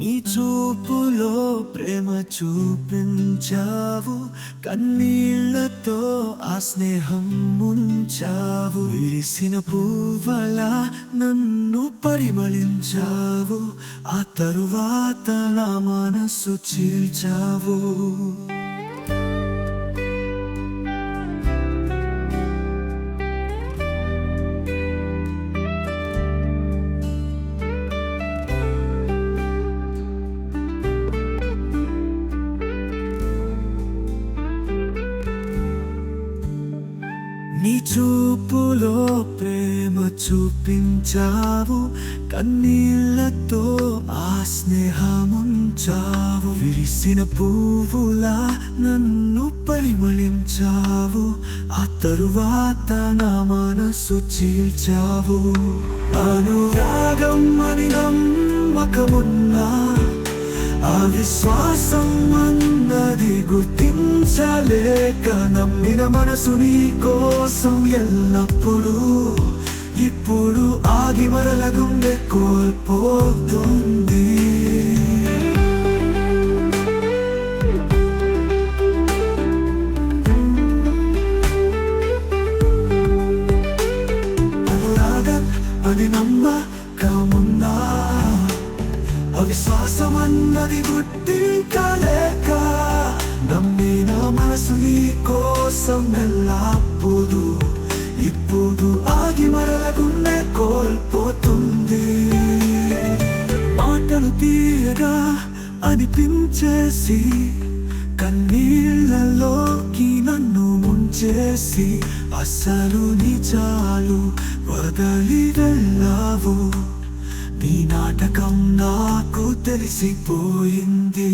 నీ చూపులో ప్రేమ చూపించావు. కన్నీళ్ళతో ఆ స్నేహం ముంచావు. విరిసిన పువ్వల నన్ను పరిమళించావు. ఆ తరువాత నా మనస్సు చీల్చావు. నీ చూపులో ప్రేమ చూపించావు కన్నీళ్ళతో ఆ స్నేహముంచావు. విరిసిన పువ్వులా నన్ను పరిమళించావు ఆ తరువాత నా మనసు చీల్చావు. అనురాగం అని నమ్మకమున్నా ఆ విశ్వాసం అన్నది గుర్తించలేక నమ్మిన మనసు నీ కోసం ఎల్లప్పుడూ ఇప్పుడు ఆగి మరల గుండె కోల్పోతుంది. అది నమ్మ నమ్మకమున్నా అవిశ్వాసం అన్నది గుర్తించలేక నమ్మిన మనసు నీ కోసం ఎల్లప్పుడు ఇప్పుడు ఆగి మరలగుండె కోల్పోతుంది. మాటలు తీయగా అనిపించేసి కన్నీళ్ళలోకి నన్ను ముంచేసి అసలు నిజాలు వదలి వెళ్ళావు. నీ నాటకం నాకు తెలిసిపోయింది.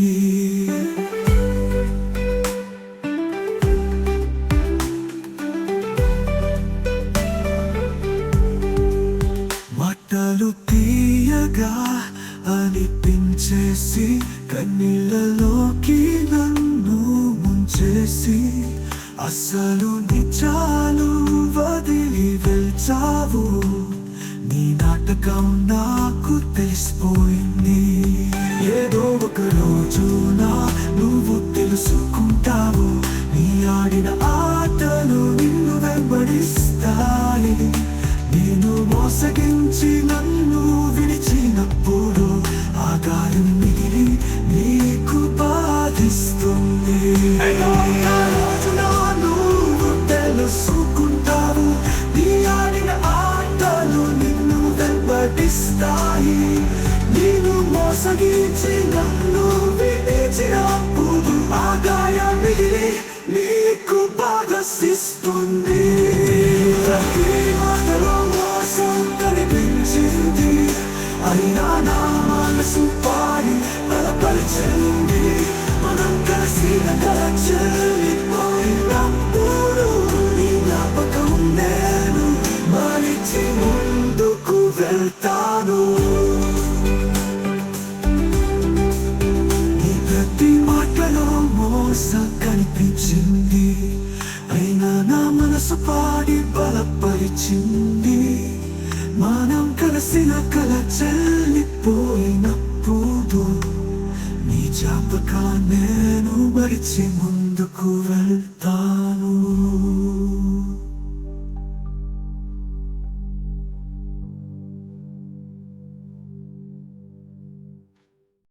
చేసి కన్నీళ్ళలోకి నన్ను ముంచేసి అసలు నిజాలు వదిలి వెళ్చావు. నీ నాటకం నాకు తెలిసిపోయింది. ఏదో ఒక రోజు నా నువ్వు తెలుసుకుంటావు. నీ ఆడిన ఆటలు నిన్ను వెంబడిస్తాయి. నేను మోసగించి నన్ను విడిచినప్పుడు ఆగాలి మోసగించి నన్ను విడిచినప్పుడు ఆ గాయం మిగిలి నీకు బాధిస్తుంది ప్రతి మాటలో మోసం కనిపించింది అయినా నా మనసు పాడి బలపరిచింది. మనం కలిసి చెల్లిపోయినప్పుడు మోసం కనిపించింది అయినా నా మనసు పాడి బలపరిచింది. మనం కలిసిన కల చెల్లిపోయినప్పుడు నీ జాపకా నేను మరిచి ముందుకు